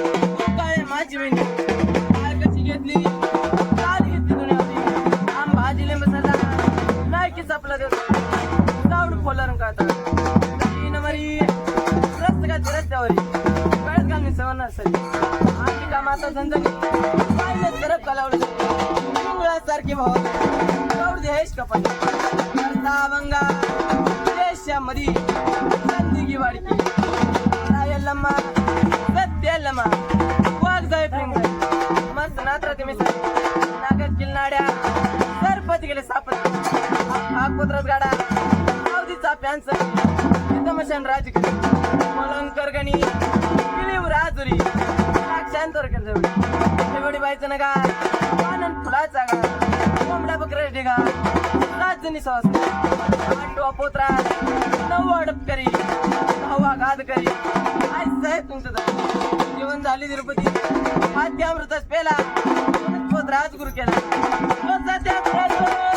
काय माझी बहिणी? काय कशी घेतली? काय घेतली आम भाजी लिंब झाला नाही की चपला जाऊन खोलार का आता नंबरी का रस्त्यावर वेळच का मी सवन असेल. आमची काम आता झंझणी. भाव. जाऊ दे हेच कपाल अंगा देशामध्ये मामा. वाघ जाय फिंग मस्त नात्रा तुम्ही नागत किल्लाड्या सरपत गेले सापत. आगपत्रत गाडा. सावधीचा पॅन्स तमशान राज मलंकर गणी. किलीवर आजुरी. शांतवर केलं शेवटी बायचं का आनंद फुलाचा गा कोंबड्या बकऱ्या ढिगा राजनी सवास. आठवा पोत्रा. नऊ अडप करी हवा गाद करी आहे तुमचं जीवन जेवण झाली तिरुपती. खाद्य अमृतच पेला. पोत्रा राजगुरू केला. तो